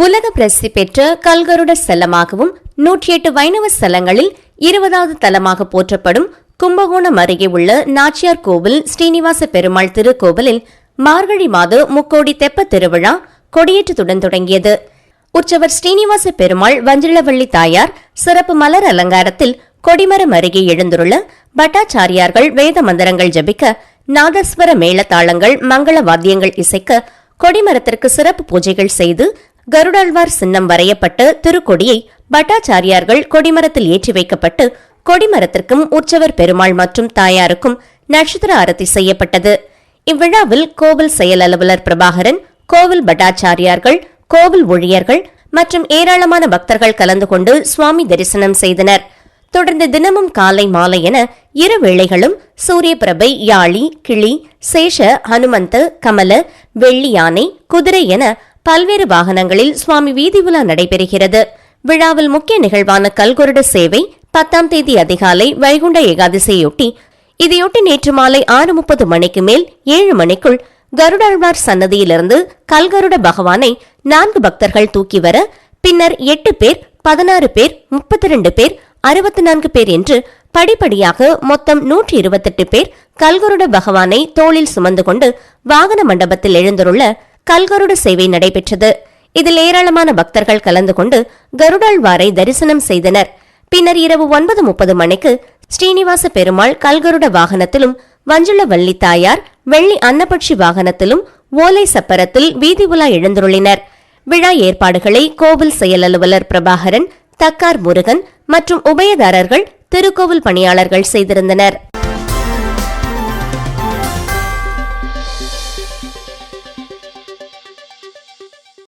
உலக பிரசித்தி பெற்ற கல்கருட ஸ்தலமாகவும் நூற்றி எட்டு வைணவ ஸ்தலங்களில் இருபதாவது தலமாக போற்றப்படும் கும்பகோணம் அருகே உள்ள நாச்சியார் கோவில் ஸ்ரீனிவாச பெருமாள் திருக்கோவிலில் மார்கழி மாத முக்கோடி தெப்ப திருவிழா கொடியேற்றத்துடன் தொடங்கியது. உற்சவர் ஸ்ரீனிவாச பெருமாள் வஞ்சிளவள்ளி தாயார் சிறப்பு மலர் அலங்காரத்தில் கொடிமரம் அருகே எழுந்துள்ள பட்டாச்சாரியார்கள் வேத மந்திரங்கள் ஜபிக்க நாதஸ்வர மேளதாளங்கள் மங்கள வாத்தியங்கள் இசைக்க கொடிமரத்திற்கு சிறப்பு பூஜைகள் செய்து கருடாழ்வார் சின்னம் வரையப்பட்ட திருக்கொடியை பட்டாச்சாரியார்கள் கொடிமரத்தில் ஏற்றி வைக்கப்பட்டு கொடிமரத்திற்கும் உற்சவர் பெருமாள் மற்றும் தாயாருக்கும் நட்சத்திர ஆரத்தி செய்யப்பட்டது. இவ்விழாவில் கோவில் செயல் அலுவலர் பிரபாகரன் கோவில் பட்டாச்சாரியார்கள் கோவில் ஊழியர்கள் மற்றும் ஏராளமான பக்தர்கள் கலந்து கொண்டு சுவாமி தரிசனம் செய்தனர். தொடர்ந்து தினமும் காலை மாலை என இரு வேளைகளும் சூரிய பிரபை யாழி கிளி சேஷ ஹனுமந்த கமல வெள்ளி யானை குதிரை என பல்வேறு வாகனங்களில் சுவாமி வீதி உலா நடைபெறுகிறது. விழாவில் முக்கிய நிகழ்வான கல்கொருட சேவை பத்தாம் தேதி அதிகாலை வைகுண்ட ஏகாதசியொட்டி இதையொட்டி நேற்று மாலை ஆறு முப்பது மணிக்கு மேல் ஏழு மணிக்குள் கருடாழ்வார் சன்னதியிலிருந்து கல்கருட பகவானை நான்கு பக்தர்கள் தூக்கி வர பின்னர் எட்டு பேர் பதினாறு பேர் முப்பத்தி ரெண்டு பேர் அறுபத்தி நான்கு பேர் என்று படிப்படியாக மொத்தம் நூற்றி இருபத்தெட்டு பேர் கல்கருட பகவானை தோளில் சுமந்து கொண்டு வாகன மண்டபத்தில் எழுந்துள்ள கல்கருட சேவை நடைபெற்றது. இதில் ஏராளமான பக்தர்கள் கலந்து கொண்டு கருடாழ்வாரை தரிசனம் செய்தனர். பின்னர் இரவு ஒன்பது முப்பது மணிக்கு ஸ்ரீனிவாச பெருமாள் கல்கருட வாகனத்திலும் வஞ்சுள வள்ளி தாயார் வெள்ளி அன்னபட்சி வாகனத்திலும் ஓலை சப்பரத்தில் வீதி உலா எழுந்துருளினர். விழா ஏற்பாடுகளை கோவில் செயல் அலுவலர் பிரபாகரன் தக்கார் முருகன் மற்றும் உபயதாரர்கள் திருக்கோவில் பணியாளர்கள் செய்திருந்தனர்.